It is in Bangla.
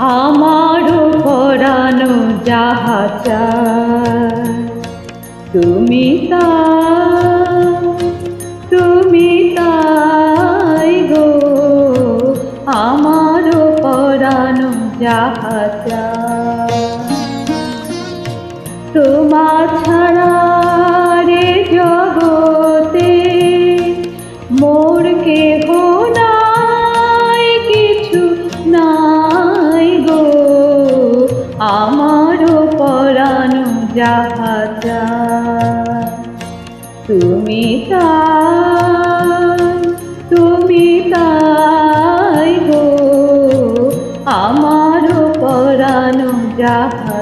আমারও পরানো যাহা তুমি তা তুমি তাই গো আমারও পরানো যাহা তোমার ছাড়া আমারও পরানো যাহা তুমি তাই তুমি তাই গো আমারও পরানো যাহা।